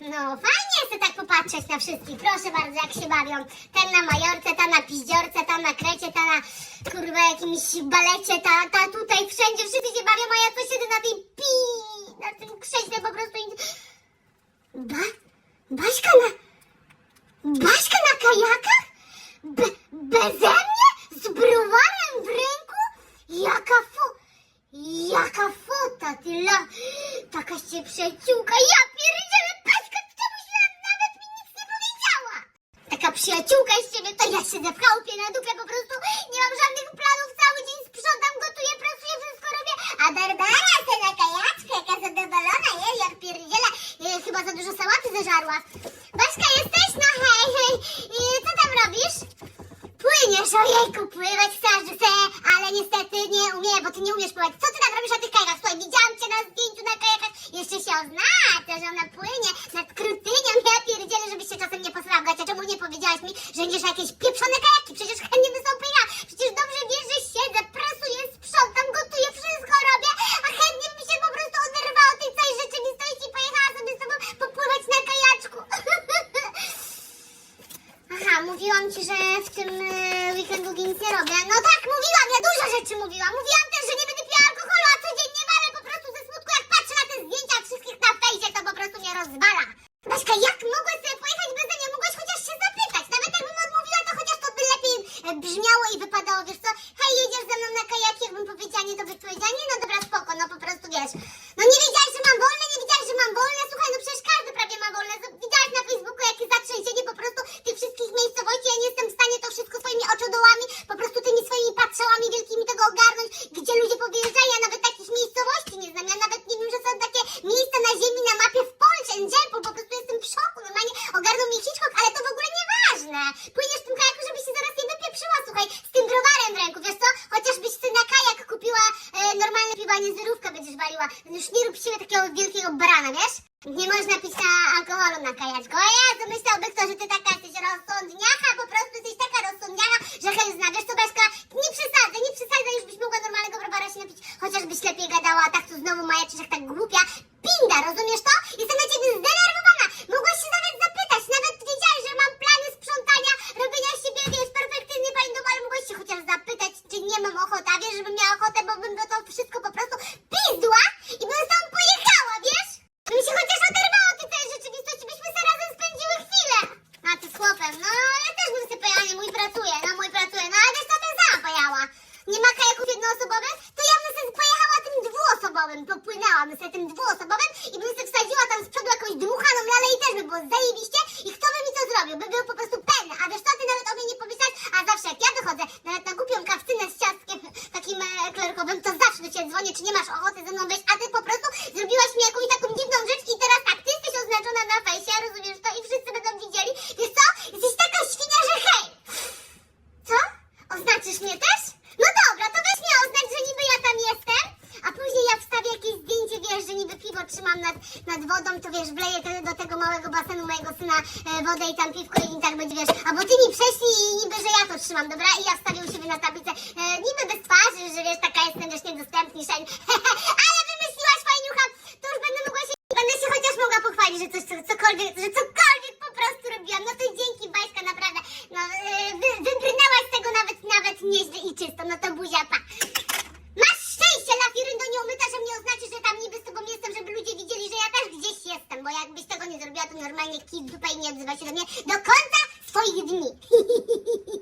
No, fajnie jest tak popatrzeć na wszystkich. Proszę bardzo, jak się bawią. Ten na majorce, ta na piździorce, ta na krecie, ta na kurwa jakimś balecie, ta, ta tutaj, wszędzie, wszyscy się bawią, a ja tu siedzę na tej pi, na tym krześle po prostu i... Ba, Baśka na... Baśka na kajakach? Be, beze mnie? Z browarem w ręku? Jaka fu... Jaka fota, ty la... Taka się przyjaciółka, ja pierdzielę, Baśka, ty czemuś na, nawet mi nic nie powiedziała. Taka przyjaciółka z ciebie, to ja siedzę w chałupie na dupie, po prostu nie mam żadnych planów, cały dzień sprzątam, gotuję, pracuję, wszystko robię, a Barbara se na kajaczkę, jaka zadowolona jest, jak pierdzielę, e, chyba za dużo sałaty zeżarła. Baśka, jesteś? No hej, hej, e, co tam robisz? Płyniesz, ojejku, pływać chcę, ale niestety nie umiem, bo ty nie umiesz pływać. Co ty tam robisz na tych kajakach? Słuchaj, widziałam cię na zdjęciu na kajakach, jeszcze się oznacza, że ona płynie nad Krutynią. Ja pierdzielę, żebyś się czasem nie posrała w gacie. Czemu nie powiedziałaś mi, że na jakieś pieprzone kajaki? Przecież chętnie bym sobie pojechała. Przecież dobrze wiesz, że siedzę, prasuję, sprzątam, gotuję, wszystko robię, a chętnie mi się po prostu oderwała od tej całej rzeczywistości i pojechała sobie z tobą popływać na kajaczku. Aha, mówiłam ci, że w tym e, weekendu nic nie robię. No tak, mówiłam, ja dużo rzeczy mówiłam. Mówiłam też, że nie będę piła alkoholu, a codziennie walę po prostu ze smutku. Jak patrzę na te zdjęcia wszystkich na fejsie, to po prostu mnie rozwala. Baśka, jak mogłaś sobie pojechać bez mnie? Mogłaś chociaż się zapytać. Nawet jakbym odmówiła, to chociaż to by lepiej e, brzmiało i wypadało, wiesz co? Hej, jedziesz ze mną na kajaki, jakbym powiedziała nie, to byś powiedziała nie, no dobra, spoko, no po prostu wiesz. No nie wiedziałaś, że mam wolne, nie wiedziałaś, że mam wolne. Słuchaj, no przecież każdy prawie ma wolne. Widziałaś na Facebooku, jakie zatrzęsienie po prostu tych wszystkich miejscowości. Ja nie jestem w stanie to wszystko swoimi oczodołami, po prostu tymi swoimi patrzałami wielkimi tego ogarnąć, gdzie ludzie powyjeżdżają. Ja nawet takich miejscowości nie znam. Ja nawet nie wiem, że są takie miejsca na ziemi, na mapie w Polsce, Dziępu, po prostu jestem w szoku. Normalnie ogarnął mnie Hitchcock, ale to w ogóle nieważne. Płyniesz tym kajaku, żeby się zaraz nie wypieprzyła, słuchaj, z tym browarem w ręku, wiesz co? Chociażbyś ty na kajak kupiła e, normalne piwo, a nie zerówkę będziesz waliła. Już nie rób siebie takiego wielkiego barana, wiesz? Nie można pić na alkoholu na kajaczku. O Jezu, myślałby kto, że ty taka jesteś rozsądniacha, po prostu jesteś taka rozsądniacha, że chętna. Wiesz co, Baśka, nie przesadzaj, nie przesadzaj, już byś mogła normalnego browara się napić, chociażbyś lepiej gadała, a tak tu znowu majaczysz jak tak głupia. Pinda, rozumiesz to? Jestem na ciebie zdenerwowana. Mogłaś się nawet zapytać, nawet wiedziałaś, że mam plany sprzątania, robienia z siebie, wiesz, perfekcyjny pani dom, ale mogłaś się chociaż zapytać, czy nie mam ochoty, a wiesz, żebym miała ochotę, bo bym to wszystko po prostu pizdła i bym tam pojechała, wiesz? Bym się chociaż oderwała od tej całej rzeczywistości, byśmy sobie razem spędziły chwilę. A ty z chłopem, no ja też bym sobie pojechała, nie mój pracuje, no mój pracuje, no ale wiesz co, bym sama pojechała. Nie ma kajaków jednoosobowych? To ja bym sobie pojechała tym dwuosobowym, popłynęłam sobie tym dwuosobowym i bym sobie wsadziła tam z przodu jakąś dmuchaną lalę i też by było zajebiście i kto by mi to zrobił? By był po prostu pen, a wiesz co, ty nawet o mnie nie pomyślałeś, a zawsze jak ja wychodzę, nawet na głupią kawcynę z ciastkiem takim e, klerkowym, to zawsze do ciebie dzwonię, czy nie masz ochoty ze mną wejść, a ty po prostu zrobiłaś mi jakąś taką dziwną rzecz i teraz tak, ty jesteś oznaczona na fejsie, rozumiesz to i wszyscy będą widzieli, wiesz co, jesteś taka świnia, że hej! Co? Oznaczysz mnie też? No dobra, to weź mnie oznacz, że niby ja tam jestem, a później jak wstawię jakieś zdjęcie, wiesz, trzymam nad, nad wodą, to wiesz, wleję te, do tego małego basenu mojego syna e, wodę i tam piwko i tak będzie, wiesz, albo ty mi prześlij i niby, że ja to trzymam, dobra? I ja wstawię u siebie na tablicę, e, niby bez twarzy, że wiesz, taka jestem, wiesz, niedostępny, szeń. Ale wymyśliłaś fajniucha, to już będę mogła się, będę się chociaż mogła pochwalić, że coś, co, cokolwiek, że cokolwiek po prostu robiłam, no to dzięki Baśka, naprawdę, no, e, wy, wybrnęłaś z tego nawet, nawet nieźle i czysto, no to buzia, pa. Masz szczęście, Lafiryndo, nie umyta, że mnie oznaczy, że tam niby z tobą jestem, żeby ludzie widzieli, że ja też gdzieś jestem, bo jakbyś tego nie zrobiła, to normalnie kij i nie odzywa się do mnie do końca swoich dni.